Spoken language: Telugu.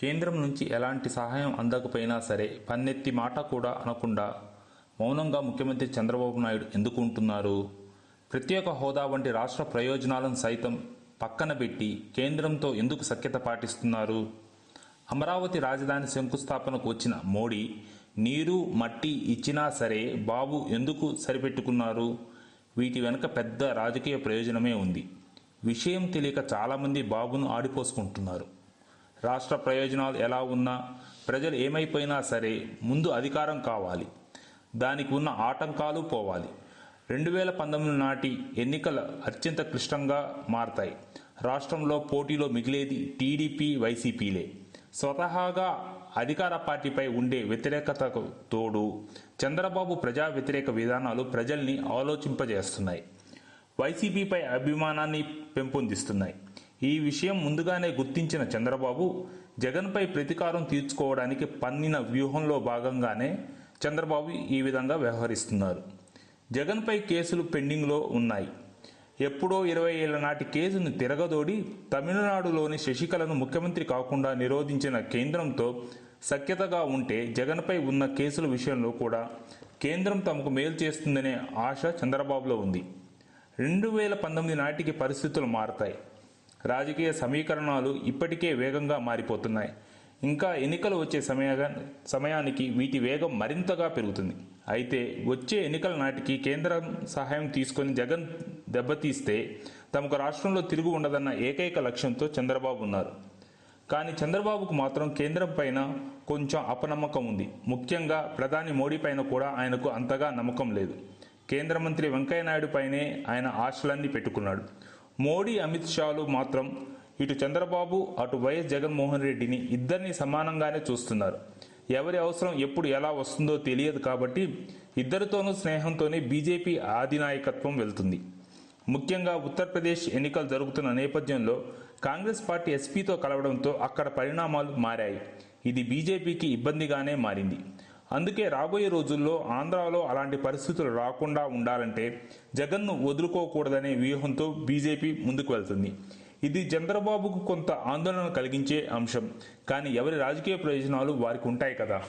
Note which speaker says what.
Speaker 1: కేంద్రం నుంచి ఎలాంటి సహాయం అందకపోయినా సరే పన్నెత్తి మాట కూడా అనకుండా మౌనంగా ముఖ్యమంత్రి చంద్రబాబు నాయుడు ఎందుకు ఉంటున్నారు ప్రత్యేక హోదా వంటి రాష్ట్ర ప్రయోజనాలను సైతం పక్కన పెట్టి కేంద్రంతో ఎందుకు సఖ్యత పాటిస్తున్నారు? అమరావతి రాజధాని శంకుస్థాపనకు వచ్చిన మోడీ నీరు మట్టి ఇచ్చినా సరే బాబు ఎందుకు సరిపెట్టుకున్నారు? వీటి వెనుక పెద్ద రాజకీయ ప్రయోజనమే ఉంది. విషయం తెలియక చాలామంది బాబును ఆడిపోసుకుంటున్నారు. రాష్ట్ర ప్రయోజనాలు ఎలా ఉన్నా ప్రజలు ఏమైపోయినా సరే ముందు అధికారం కావాలి. దానికి ఉన్న ఆటంకాలు పోవాలి. రెండు వేల పంతొమ్మిది నాటి ఎన్నికలు అత్యంత క్లిష్టంగా మారతాయి. రాష్ట్రంలో పోటీలో మిగిలేది టీడీపీ వైసీపీలే. స్వతహాగా అధికార పార్టీపై ఉండే వ్యతిరేకతకు తోడు చంద్రబాబు ప్రజా వ్యతిరేక విధానాలు ప్రజల్ని ఆలోచింపజేస్తున్నాయి. వైసీపీపై అభిమానాన్ని పెంపొందిస్తున్నాయి. ఈ విషయం ముందుగానే గుర్తించిన చంద్రబాబు జగన్పై ప్రతీకారం తీర్చుకోవడానికి పన్నిన వ్యూహంలో భాగంగానే చంద్రబాబు ఈ విధంగా వ్యవహరిస్తున్నారు. జగన్పై కేసులు పెండింగ్లో ఉన్నాయి. ఎప్పుడో ఇరవై ఏళ్ళ నాటి కేసును తిరగదోడి తమిళనాడులోని శశికళను ముఖ్యమంత్రి కాకుండా నిరోధించిన కేంద్రంతో సఖ్యతగా ఉంటే జగన్పై ఉన్న కేసుల విషయంలో కూడా కేంద్రం తమకు మేలు చేస్తుందనే ఆశ చంద్రబాబులో ఉంది. రెండు వేల పంతొమ్మిది నాటికి పరిస్థితులు మారతాయి. రాజకీయ సమీకరణాలు ఇప్పటికే వేగంగా మారిపోతున్నాయి. ఇంకా ఎన్నికలు వచ్చే సమయ సమయానికి వీటి వేగం మరింతగా పెరుగుతుంది. అయితే వచ్చే ఎన్నికల నాటికి కేంద్రం సహాయం తీసుకొని జగన్ దెబ్బతీస్తే తమకు రాష్ట్రంలో తిరుగు ఉండదన్న ఏకైక లక్ష్యంతో చంద్రబాబు ఉన్నారు. కానీ చంద్రబాబుకు మాత్రం కేంద్రం పైన కొంచెం అపనమ్మకం ఉంది. ముఖ్యంగా ప్రధాని మోడీ పైన కూడా ఆయనకు అంతగా నమ్మకం లేదు. కేంద్ర మంత్రి వెంకయ్యనాయుడు పైనే ఆయన ఆశలన్నీ పెట్టుకున్నాడు. మోడీ అమిత్ షాలు మాత్రం ఇటు చంద్రబాబు అటు వైఎస్ జగన్మోహన్ రెడ్డిని ఇద్దరిని సమానంగానే చూస్తున్నారు. ఎవరి అవసరం ఎప్పుడు ఎలా వస్తుందో తెలియదు కాబట్టి ఇద్దరితోనూ స్నేహంతోనే బీజేపీ అధినాయకత్వం వెళ్తుంది. ముఖ్యంగా ఉత్తరప్రదేశ్ ఎన్నికలు జరుగుతున్న నేపథ్యంలో కాంగ్రెస్ పార్టీ ఎస్పీతో కలవడంతో అక్కడ పరిణామాలు మారాయి. ఇది బీజేపీకి ఇబ్బందిగానే మారింది. అందుకే రాబోయే రోజుల్లో ఆంధ్రాలో అలాంటి పరిస్థితులు రాకుండా ఉండాలంటే జగన్ను వదులుకోకూడదనే వ్యూహంతో బీజేపీ ముందుకు వెళ్తుంది. ఇది చంద్రబాబుకు కొంత ఆందోళన కలిగించే అంశం. కానీ ఎవరి రాజకీయ ప్రయోజనాలు వారికి ఉంటాయి కదా?